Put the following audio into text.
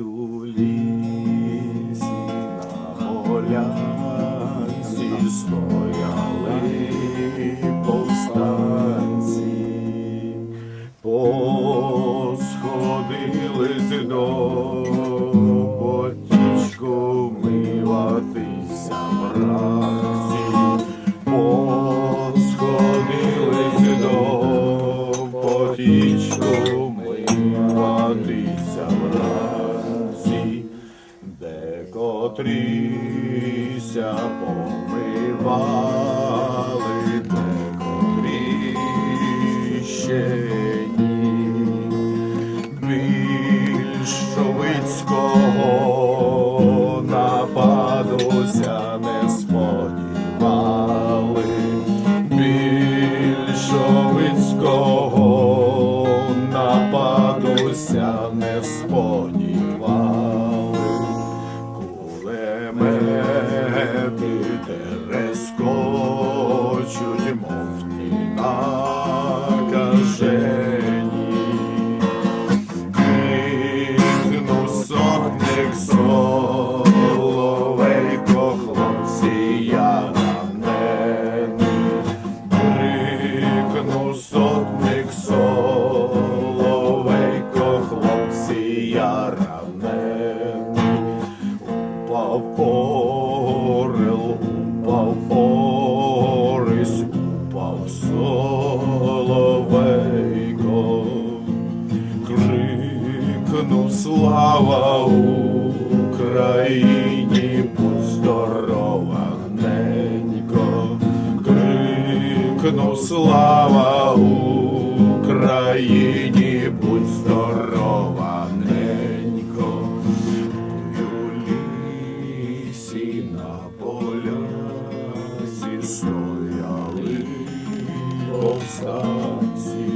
у лісі на полянці стояли повстанці, посходились до потічку миватися вранці, посходились до потічку котріся помивали, накажені. Крикнув сотник соловейко, хлопці, я ранений. Крикнув сотник соловейко, хлопці, я ранений. Упав орел, упав орись, упав соловейко. Крикнув слава Україні, будь здорова, ненько. Крикнув слава Україні, будь здорова, ненько. У лісі на поляці стояли повстанці.